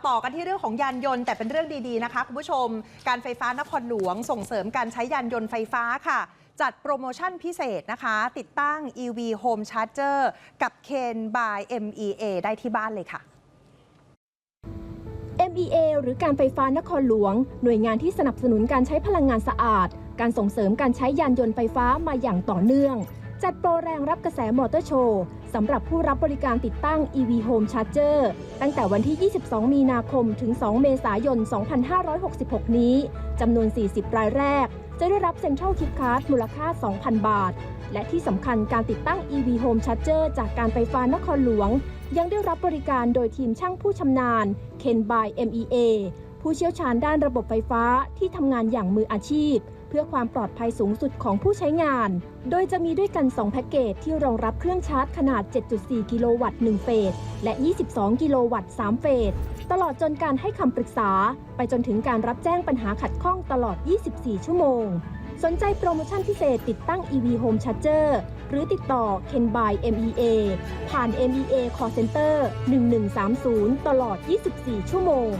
ต่อกันที่เรื่องของยานยนต์แต่เป็นเรื่องดีๆนะคะคุณผู้ชม การไฟฟ้านครหลวงส่งเสริมการใช้ยานยนต์ไฟฟ้าค่ะ จัดโปรโมชั่นพิเศษนะคะ ติดตั้ง EV Home Charger กับ Ken by MEA ได้ที่บ้านเลยค่ะ MEA หรือการไฟฟ้านครหลวง หน่วยงานที่สนับสนุนการใช้พลังงานสะอาด การส่งเสริมการใช้ยานยนต์ไฟฟ้ามาอย่างต่อเนื่อง จัดโปรแรงรับกระแสมอเตอร์โชว์สำหรับผู้รับบริการติดตั้ง EV Home Charger ตั้งแต่วันที่ 22 มีนาคมถึง 2 เมษายน 2566 นี้ จำนวน 40 รายแรก จะได้รับเซ็นทรัลคิดคาร์ดมูลค่า 2,000 บาท และที่สำคัญการติดตั้ง EV Home Charger จากการไฟฟ้านครหลวง ยังได้รับบริการโดยทีมช่างผู้ชำนาญ Ken by MEA ผู้เชี่ยวชาญด้านระบบไฟฟ้าที่ทำงานอย่างมืออาชีพ เพื่อความปลอดภัยสูงสุดของผู้ใช้งาน โดยจะมีด้วยกัน 2 แพ็กเกจที่รองรับเครื่องชาร์จขนาด 7.4 กิโลวัตต์ 1 เฟส และ 22 กิโลวัตต์ 3 เฟส ตลอดจนการให้คำปรึกษา ไปจนถึงการรับแจ้งปัญหาขัดข้องตลอด 24 ชั่วโมง สนใจโปรโมชั่นพิเศษติดตั้ง EV Home Charger หรือติดต่อ Ken by MEA ผ่าน MEA Call Center 1130 ตลอด 24 ชั่วโมง